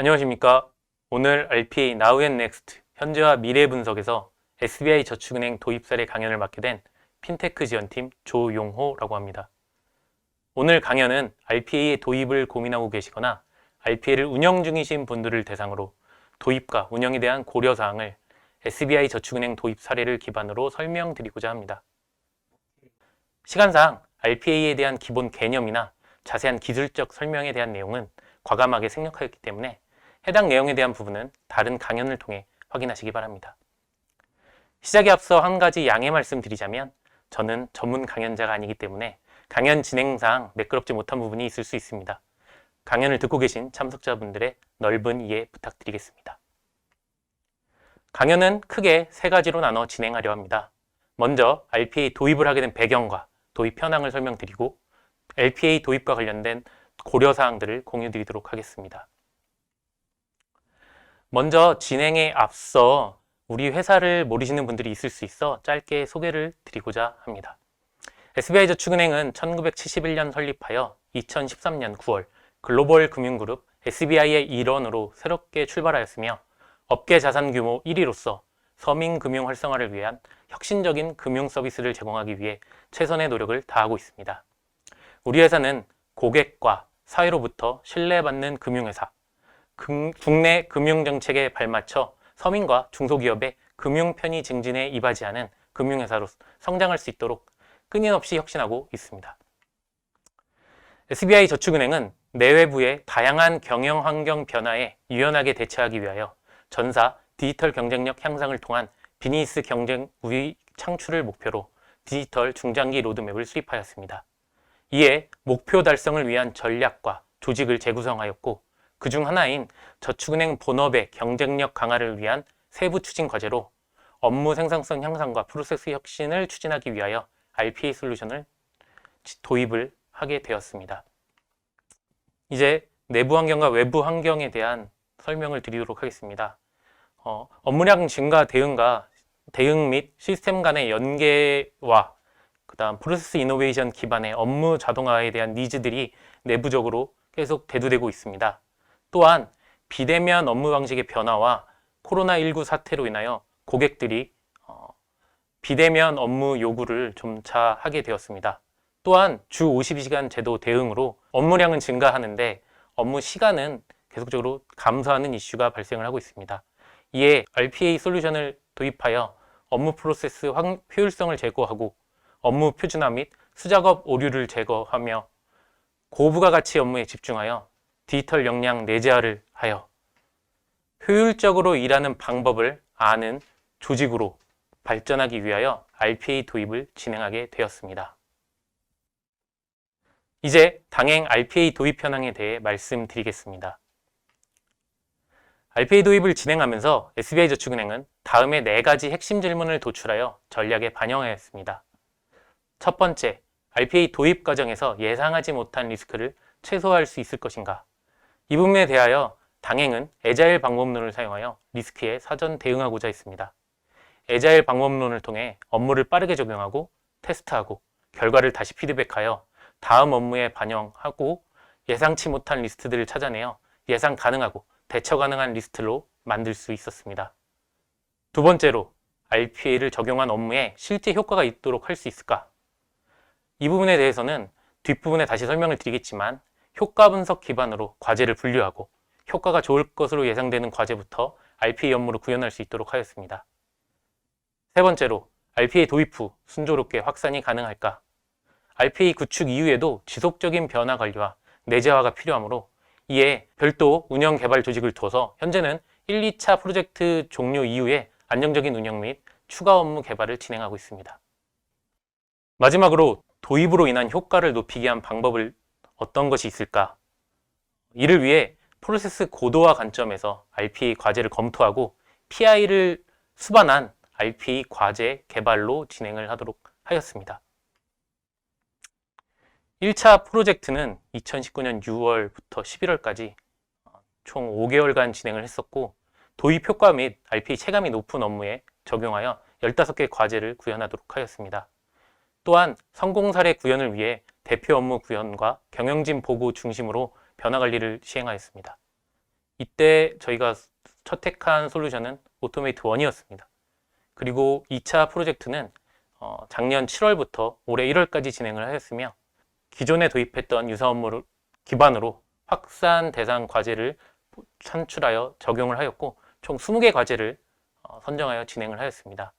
안녕하십니까. 오늘 RPA Now and Next 현재와 미래 분석에서 SBI 저축은행 도입 사례 강연을 맡게 된 핀테크 지원팀 조용호라고 합니다. 오늘 강연은 RPA의 도입을 고민하고 계시거나 RPA를 운영 중이신 분들을 대상으로 도입과 운영에 대한 고려 사항을 SBI 저축은행 도입 사례를 기반으로 설명드리고자 합니다. 시간상 RPA에 대한 기본 개념이나 자세한 기술적 설명에 대한 내용은 과감하게 생략하였기 때문에 해당 내용에 대한 부분은 다른 강연을 통해 확인하시기 바랍니다. 시작에 앞서 한 가지 양해 말씀드리자면 저는 전문 강연자가 아니기 때문에 강연 진행상 매끄럽지 못한 부분이 있을 수 있습니다. 강연을 듣고 계신 참석자분들의 넓은 이해 부탁드리겠습니다. 강연은 크게 세 가지로 나눠 진행하려 합니다. 먼저 RPA 도입을 하게 된 배경과 도입 현황을 설명드리고 LPA 도입과 관련된 고려 사항들을 공유 드리도록 하겠습니다. 먼저 진행에 앞서 우리 회사를 모르시는 분들이 있을 수 있어 짧게 소개를 드리고자 합니다. SBI저축은행은 1971년 설립하여 2013년 9월 글로벌 금융그룹 SBI의 일원으로 새롭게 출발하였으며 업계 자산 규모 1위로서 서민 금융 활성화를 위한 혁신적인 금융 서비스를 제공하기 위해 최선의 노력을 다하고 있습니다. 우리 회사는 고객과 사회로부터 신뢰받는 금융회사, 금- 국내 금융정책에 발맞춰 서민과 중소기업의 금융 편의 증진에 이바지하는 금융회사로 성장할 수 있도록 끊임없이 혁신하고 있습니다. SBI 저축은행은 내외부의 다양한 경영 환경 변화에 유연하게 대처하기 위하여 전사 디지털 경쟁력 향상을 통한 비즈니스 경쟁 우위 창출을 목표로 디지털 중장기 로드맵을 수립하였습니다. 이에 목표 달성을 위한 전략과 조직을 재구성하였고 그중 하나인 저축은행 본업의 경쟁력 강화를 위한 세부 추진 과제로 업무 생산성 향상과 프로세스 혁신을 추진하기 위하여 RPA 솔루션을 도입을 하게 되었습니다. 이제 내부 환경과 외부 환경에 대한 설명을 드리도록 하겠습니다. 어, 업무량 증가 대응과 대응 및 시스템 간의 연계와 그다음 프로세스 이노베이션 기반의 업무 자동화에 대한 니즈들이 내부적으로 계속 대두되고 있습니다. 또한 비대면 업무 방식의 변화와 코로나19 사태로 인하여 고객들이 어, 비대면 업무 요구를 점차 하게 되었습니다. 또한 주 52시간 제도 대응으로 업무량은 증가하는데 업무 시간은 계속적으로 감소하는 이슈가 발생을 하고 있습니다. 이에 RPA 솔루션을 도입하여 업무 프로세스 확- 효율성을 제고하고 업무 표준화 및 수작업 오류를 제거하며 고부가가치 업무에 집중하여 디지털 역량 내재화를 하여 효율적으로 일하는 방법을 아는 조직으로 발전하기 위하여 RPA 도입을 진행하게 되었습니다. 이제 당행 RPA 도입 현황에 대해 말씀드리겠습니다. RPA 도입을 진행하면서 SBI저축은행은 다음의 네 가지 핵심 질문을 도출하여 전략에 반영하였습니다. 첫 번째, RPA 도입 과정에서 예상하지 못한 리스크를 최소화할 수 있을 것인가? 이 부분에 대하여 당행은 에자일 방법론을 사용하여 리스크에 사전 대응하고자 했습니다. 에자일 방법론을 통해 업무를 빠르게 적용하고 테스트하고 결과를 다시 피드백하여 다음 업무에 반영하고 예상치 못한 리스트들을 찾아내어 예상 가능하고 대처 가능한 리스트로 만들 수 있었습니다. 두 번째로 RPA를 적용한 업무에 실제 효과가 있도록 할 수 있을까? 이 부분에 대해서는 뒷부분에 다시 설명을 드리겠지만 효과 분석 기반으로 과제를 분류하고 효과가 좋을 것으로 예상되는 과제부터 RPA 업무로 구현할 수 있도록 하였습니다. 세 번째로 RPA 도입 후 순조롭게 확산이 가능할까? RPA 구축 이후에도 지속적인 변화 관리와 내재화가 필요하므로 이에 별도 운영 개발 조직을 둬서 현재는 1, 2차 프로젝트 종료 이후에 안정적인 운영 및 추가 업무 개발을 진행하고 있습니다. 마지막으로 도입으로 인한 효과를 높이기 위한 방법을 어떤 것이 있을까? 이를 위해 프로세스 고도화 관점에서 RPA 과제를 검토하고 PI를 수반한 RPA 과제 개발로 진행을 하도록 하였습니다. 1차 프로젝트는 2019년 6월부터 11월까지 총 5개월간 진행을 했었고 도입 효과 및 RPA 체감이 높은 업무에 적용하여 15개 과제를 구현하도록 하였습니다. 또한 성공 사례 구현을 위해 대표 업무 구현과 경영진 보고 중심으로 변화 관리를 시행하였습니다. 이때 저희가 채택한 솔루션은 오토메이트 1이었습니다. 그리고 2차 프로젝트는 어, 작년 7월부터 올해 1월까지 진행을 하였으며 기존에 도입했던 유사 업무를 기반으로 확산 대상 과제를 산출하여 적용을 하였고 총 20개 과제를 어, 선정하여 진행을 하였습니다.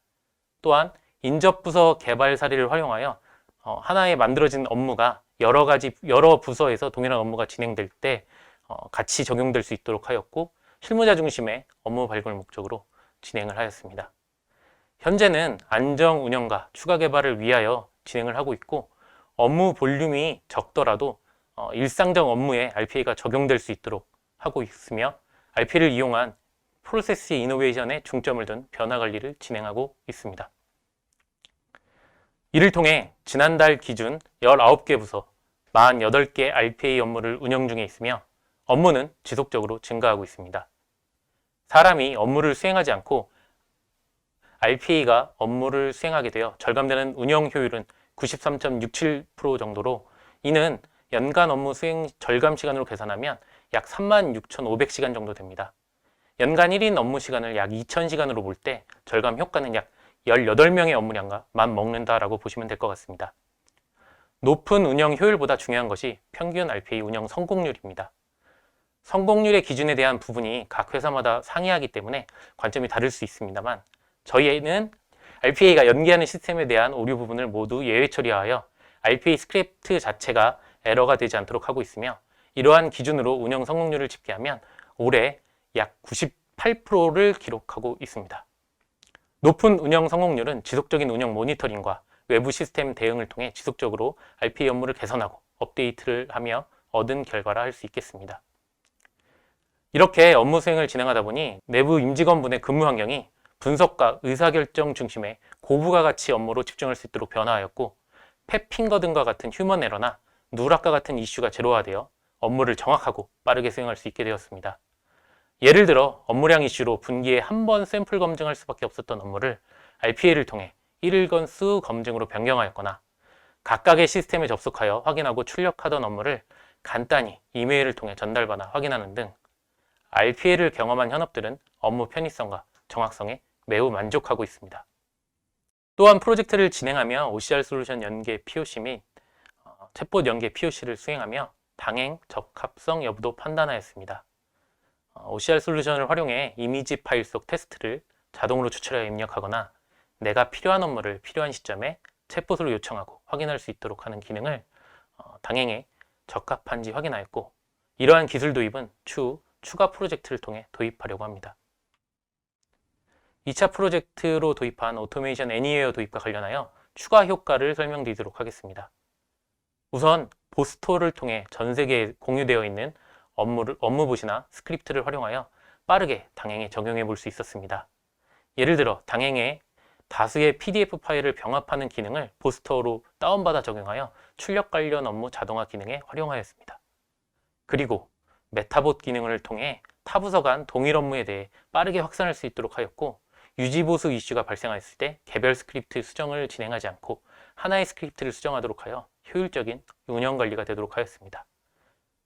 또한 인접부서 개발 사례를 활용하여 어, 하나의 만들어진 업무가 여러 가지 여러 부서에서 동일한 업무가 진행될 때 어, 같이 적용될 수 있도록 하였고 실무자 중심의 업무 발굴 목적으로 진행을 하였습니다. 현재는 안정 운영과 추가 개발을 위하여 진행을 하고 있고 업무 볼륨이 적더라도 어, 일상적 업무에 RPA가 적용될 수 있도록 하고 있으며 RPA를 이용한 프로세스 이노베이션에 중점을 둔 변화 관리를 진행하고 있습니다. 이를 통해 지난달 기준 19개 부서 48개 RPA 업무를 운영 중에 있으며 업무는 지속적으로 증가하고 있습니다. 사람이 업무를 수행하지 않고 RPA가 업무를 수행하게 되어 절감되는 운영 효율은 93.67% 정도로 이는 연간 업무 수행 절감 시간으로 계산하면 약 36,500시간 정도 됩니다. 연간 1인 업무 시간을 약 2,000시간으로 볼 때 절감 효과는 약 18명의 업무량과 맞먹는다라고 보시면 될 것 같습니다. 높은 운영 효율보다 중요한 것이 평균 RPA 운영 성공률입니다. 성공률의 기준에 대한 부분이 각 회사마다 상이하기 때문에 관점이 다를 수 있습니다만 저희는 RPA가 연기하는 시스템에 대한 오류 부분을 모두 예외 처리하여 RPA 스크립트 자체가 에러가 되지 않도록 하고 있으며 이러한 기준으로 운영 성공률을 집계하면 올해 약 98%를 기록하고 있습니다. 높은 운영 성공률은 지속적인 운영 모니터링과 외부 시스템 대응을 통해 지속적으로 RPA 업무를 개선하고 업데이트를 하며 얻은 결과라 할 수 있겠습니다. 이렇게 업무 수행을 진행하다 보니 내부 임직원분의 근무 환경이 분석과 의사결정 중심의 고부가 가치 업무로 집중할 수 있도록 변화하였고 패핑거 등과 같은 휴먼 에러나 누락과 같은 이슈가 제로화되어 업무를 정확하고 빠르게 수행할 수 있게 되었습니다. 예를 들어 업무량 이슈로 분기에 한 번 샘플 검증할 수밖에 없었던 업무를 RPA를 통해 1일건 수 검증으로 변경하였거나 각각의 시스템에 접속하여 확인하고 출력하던 업무를 간단히 이메일을 통해 전달받아 확인하는 등 RPA를 경험한 현업들은 업무 편의성과 정확성에 매우 만족하고 있습니다. 또한 프로젝트를 진행하며 OCR 솔루션 연계 POC 및 어, 챗봇 연계 POC를 수행하며 당행 적합성 여부도 판단하였습니다. 어, OCR 솔루션을 활용해 이미지 파일 속 테스트를 자동으로 추출하여 입력하거나 내가 필요한 업무를 필요한 시점에 챗봇으로 요청하고 확인할 수 있도록 하는 기능을 어, 당행에 적합한지 확인하였고 이러한 기술 도입은 추후 추가 프로젝트를 통해 도입하려고 합니다. 2차 프로젝트로 도입한 오토메이션 애니웨어 도입과 관련하여 추가 효과를 설명드리도록 하겠습니다. 우선 보스토를 통해 전 세계에 공유되어 있는 업무를, 업무봇이나 스크립트를 활용하여 빠르게 당행에 적용해 볼 수 있었습니다. 예를 들어 당행에 다수의 PDF 파일을 병합하는 기능을 보스터로 다운받아 적용하여 출력 관련 업무 자동화 기능에 활용하였습니다. 그리고 메타봇 기능을 통해 타 부서 간 동일 업무에 대해 빠르게 확산할 수 있도록 하였고 유지보수 이슈가 발생했을 때 개별 스크립트 수정을 진행하지 않고 하나의 스크립트를 수정하도록 하여 효율적인 운영 관리가 되도록 하였습니다.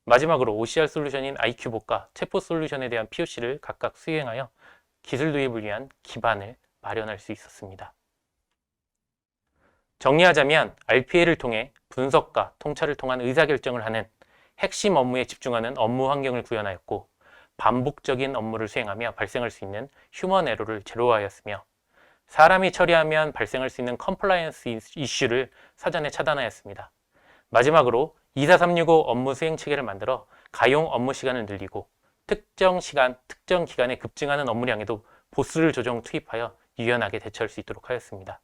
마지막으로 OCR 솔루션인 IQ봇과 체포 솔루션에 대한 POC를 각각 수행하여 기술 도입을 위한 기반을 마련할 수 있었습니다. 정리하자면 RPA를 통해 분석과 통찰을 통한 의사결정을 하는 핵심 업무에 집중하는 업무 환경을 구현하였고 반복적인 업무를 수행하며 발생할 수 있는 휴먼 에러를 제로화하였으며 사람이 처리하면 발생할 수 있는 컴플라이언스 이슈를 사전에 차단하였습니다. 마지막으로 24365 업무 수행 체계를 만들어 가용 업무 시간을 늘리고 특정 시간, 특정 기간에 급증하는 업무량에도 보수를 조정 투입하여 유연하게 대처할 수 있도록 하였습니다.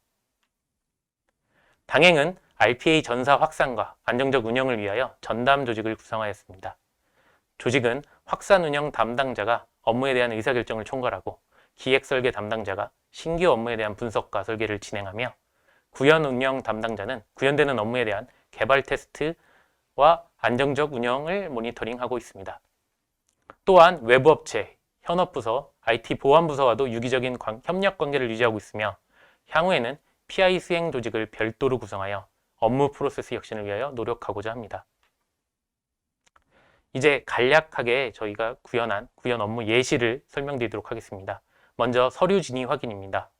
당행은 RPA 전사 확산과 안정적 운영을 위하여 전담 조직을 구성하였습니다. 조직은 확산 운영 담당자가 업무에 대한 의사결정을 총괄하고 기획 설계 담당자가 신규 업무에 대한 분석과 설계를 진행하며 구현 운영 담당자는 구현되는 업무에 대한 개발 테스트 와 안정적 운영을 모니터링하고 있습니다. 또한 외부 업체, 현업부서, IT 보안부서와도 유기적인 협력 관계를 유지하고 있으며 향후에는 PI 수행 조직을 별도로 구성하여 업무 프로세스 혁신을 위하여 노력하고자 합니다. 이제 간략하게 저희가 구현한 구현 업무 예시를 설명드리도록 하겠습니다. 먼저 서류 진위 확인입니다.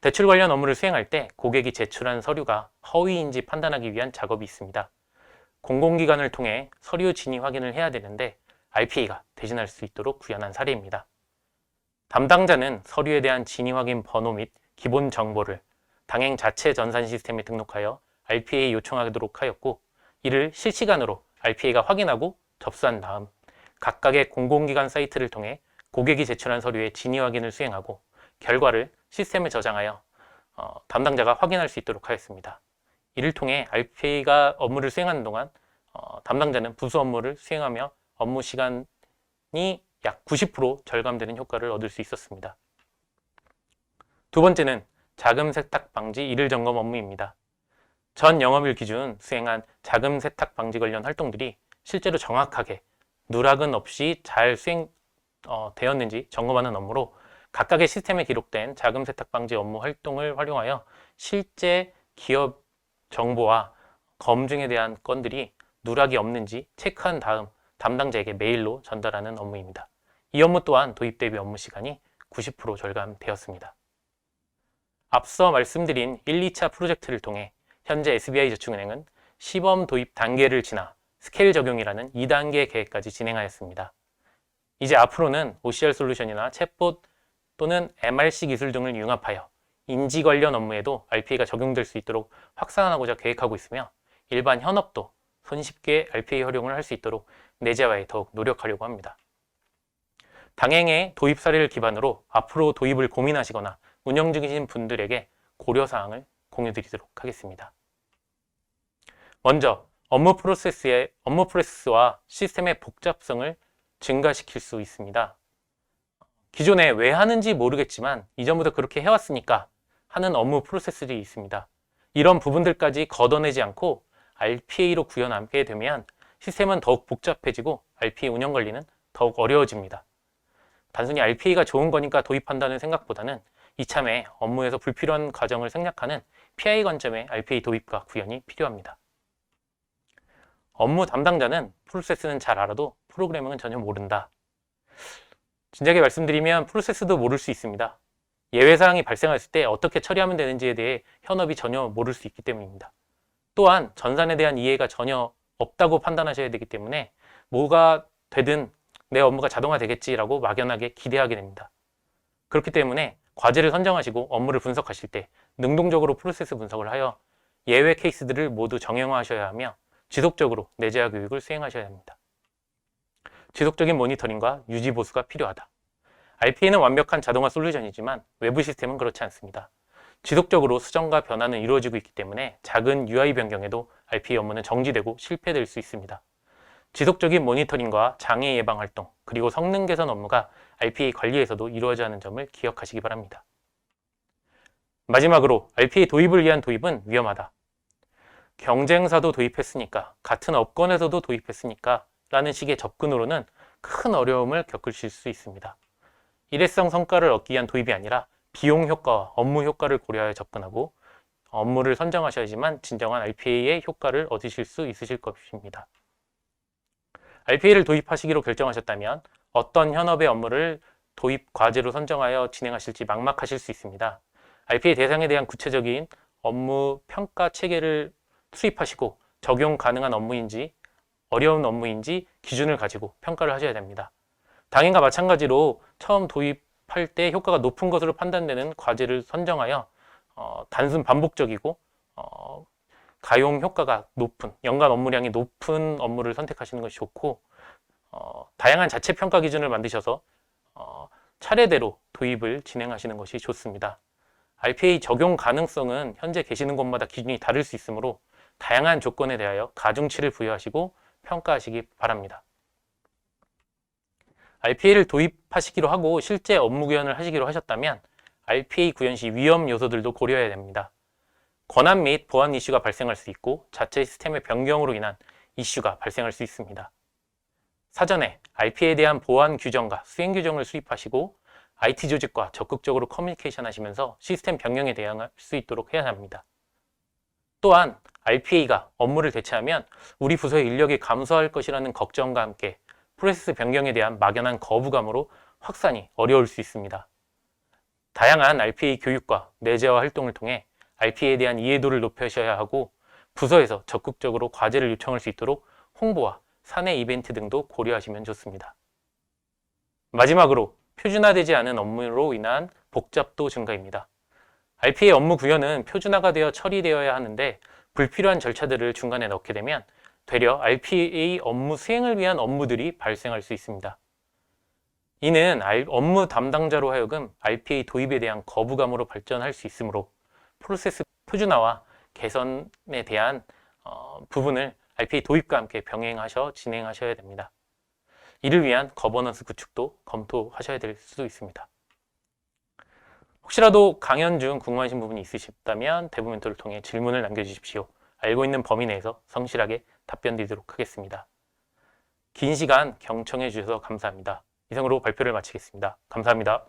대출 관련 업무를 수행할 때 고객이 제출한 서류가 허위인지 판단하기 위한 작업이 있습니다. 공공기관을 통해 서류 진위 확인을 해야 되는데 RPA가 대신할 수 있도록 구현한 사례입니다. 담당자는 서류에 대한 진위 확인 번호 및 기본 정보를 당행 자체 전산 시스템에 등록하여 RPA에 요청하도록 하였고 이를 실시간으로 RPA가 확인하고 접수한 다음 각각의 공공기관 사이트를 통해 고객이 제출한 서류의 진위 확인을 수행하고 결과를 시스템에 저장하여 어, 담당자가 확인할 수 있도록 하였습니다. 이를 통해 RPA가 업무를 수행하는 동안 어, 담당자는 부수 업무를 수행하며 업무 시간이 약 90% 절감되는 효과를 얻을 수 있었습니다. 두 번째는 자금 세탁 방지 일일 점검 업무입니다. 전 영업일 기준 수행한 자금 세탁 방지 관련 활동들이 실제로 정확하게 누락은 없이 잘 수행 어, 되었는지 점검하는 업무로 각각의 시스템에 기록된 자금 세탁 방지 업무 활동을 활용하여 실제 기업 정보와 검증에 대한 건들이 누락이 없는지 체크한 다음 담당자에게 메일로 전달하는 업무입니다. 이 업무 또한 도입 대비 업무 시간이 90% 절감되었습니다. 앞서 말씀드린 1, 2차 프로젝트를 통해 현재 SBI저축은행은 시범 도입 단계를 지나 스케일 적용이라는 2단계 계획까지 진행하였습니다. 이제 앞으로는 OCR 솔루션이나 챗봇 또는 MRC 기술 등을 융합하여 인지 관련 업무에도 RPA가 적용될 수 있도록 확산하고자 계획하고 있으며 일반 현업도 손쉽게 RPA 활용을 할 수 있도록 내재화에 더욱 노력하려고 합니다. 당행의 도입 사례를 기반으로 앞으로 도입을 고민하시거나 운영 중이신 분들에게 고려사항을 공유드리도록 하겠습니다. 먼저 업무 프로세스의 업무 프로세스와 시스템의 복잡성을 증가시킬 수 있습니다. 기존에 왜 하는지 모르겠지만 이전부터 그렇게 해왔으니까 하는 업무 프로세스들이 있습니다. 이런 부분들까지 걷어내지 않고 RPA로 구현하게 되면 시스템은 더욱 복잡해지고 RPA 운영 관리는 더욱 어려워집니다. 단순히 RPA가 좋은 거니까 도입한다는 생각보다는 이참에 업무에서 불필요한 과정을 생략하는 PI 관점의 RPA 도입과 구현이 필요합니다. 업무 담당자는 프로세스는 잘 알아도 프로그래밍은 전혀 모른다. 진작에 말씀드리면 프로세스도 모를 수 있습니다. 예외사항이 발생했을 때 어떻게 처리하면 되는지에 대해 현업이 전혀 모를 수 있기 때문입니다. 또한 전산에 대한 이해가 전혀 없다고 판단하셔야 되기 때문에 뭐가 되든 내 업무가 자동화 되겠지라고 막연하게 기대하게 됩니다. 그렇기 때문에 과제를 선정하시고 업무를 분석하실 때 능동적으로 프로세스 분석을 하여 예외 케이스들을 모두 정형화하셔야 하며 지속적으로 내재화 교육을 수행하셔야 합니다. 지속적인 모니터링과 유지 보수가 필요하다. RPA는 완벽한 자동화 솔루션이지만 외부 시스템은 그렇지 않습니다. 지속적으로 수정과 변화는 이루어지고 있기 때문에 작은 UI 변경에도 RPA 업무는 정지되고 실패될 수 있습니다. 지속적인 모니터링과 장애 예방 활동, 그리고 성능 개선 업무가 RPA 관리에서도 이루어져야 하는 점을 기억하시기 바랍니다. 마지막으로 RPA 도입을 위한 도입은 위험하다. 경쟁사도 도입했으니까, 같은 업권에서도 도입했으니까 라는 식의 접근으로는 큰 어려움을 겪으실 수 있습니다. 일회성 성과를 얻기 위한 도입이 아니라 비용 효과와 업무 효과를 고려하여 접근하고 업무를 선정하셔야지만 진정한 RPA의 효과를 얻으실 수 있으실 것입니다. RPA를 도입하시기로 결정하셨다면 어떤 현업의 업무를 도입 과제로 선정하여 진행하실지 막막하실 수 있습니다. RPA 대상에 대한 구체적인 업무 평가 체계를 수립하시고 적용 가능한 업무인지 어려운 업무인지 기준을 가지고 평가를 하셔야 됩니다. 당연과 마찬가지로 처음 도입할 때 효과가 높은 것으로 판단되는 과제를 선정하여 어, 단순 반복적이고 어, 가용 효과가 높은 연간 업무량이 높은 업무를 선택하시는 것이 좋고 어, 다양한 자체 평가 기준을 만드셔서 어, 차례대로 도입을 진행하시는 것이 좋습니다. RPA 적용 가능성은 현재 계시는 곳마다 기준이 다를 수 있으므로 다양한 조건에 대하여 가중치를 부여하시고 평가하시기 바랍니다. RPA를 도입하시기로 하고 실제 업무 구현을 하시기로 하셨다면 RPA 구현 시 위험 요소들도 고려해야 됩니다. 권한 및 보안 이슈가 발생할 수 있고 자체 시스템의 변경으로 인한 이슈가 발생할 수 있습니다. 사전에 RPA에 대한 보안 규정과 수행 규정을 수립하시고 IT 조직과 적극적으로 커뮤니케이션 하시면서 시스템 변경에 대응할 수 있도록 해야 합니다. 또한 RPA가 업무를 대체하면 우리 부서의 인력이 감소할 것이라는 걱정과 함께 프로세스 변경에 대한 막연한 거부감으로 확산이 어려울 수 있습니다. 다양한 RPA 교육과 내재화 활동을 통해 RPA에 대한 이해도를 높여셔야 하고 부서에서 적극적으로 과제를 요청할 수 있도록 홍보와 사내 이벤트 등도 고려하시면 좋습니다. 마지막으로 표준화되지 않은 업무로 인한 복잡도 증가입니다. RPA 업무 구현은 표준화가 되어 처리되어야 하는데 불필요한 절차들을 중간에 넣게 되면 되려 RPA 업무 수행을 위한 업무들이 발생할 수 있습니다. 이는 알- 업무 담당자로 하여금 RPA 도입에 대한 거부감으로 발전할 수 있으므로 프로세스 표준화와 개선에 대한 어, 부분을 RPA 도입과 함께 병행하셔 진행하셔야 됩니다. 이를 위한 거버넌스 구축도 검토하셔야 될 수도 있습니다. 혹시라도 강연 중 궁금하신 부분이 있으시다면 대부 멘토를 통해 질문을 남겨주십시오. 알고 있는 범위 내에서 성실하게 답변 드리도록 하겠습니다. 긴 시간 경청해 주셔서 감사합니다. 이상으로 발표를 마치겠습니다. 감사합니다.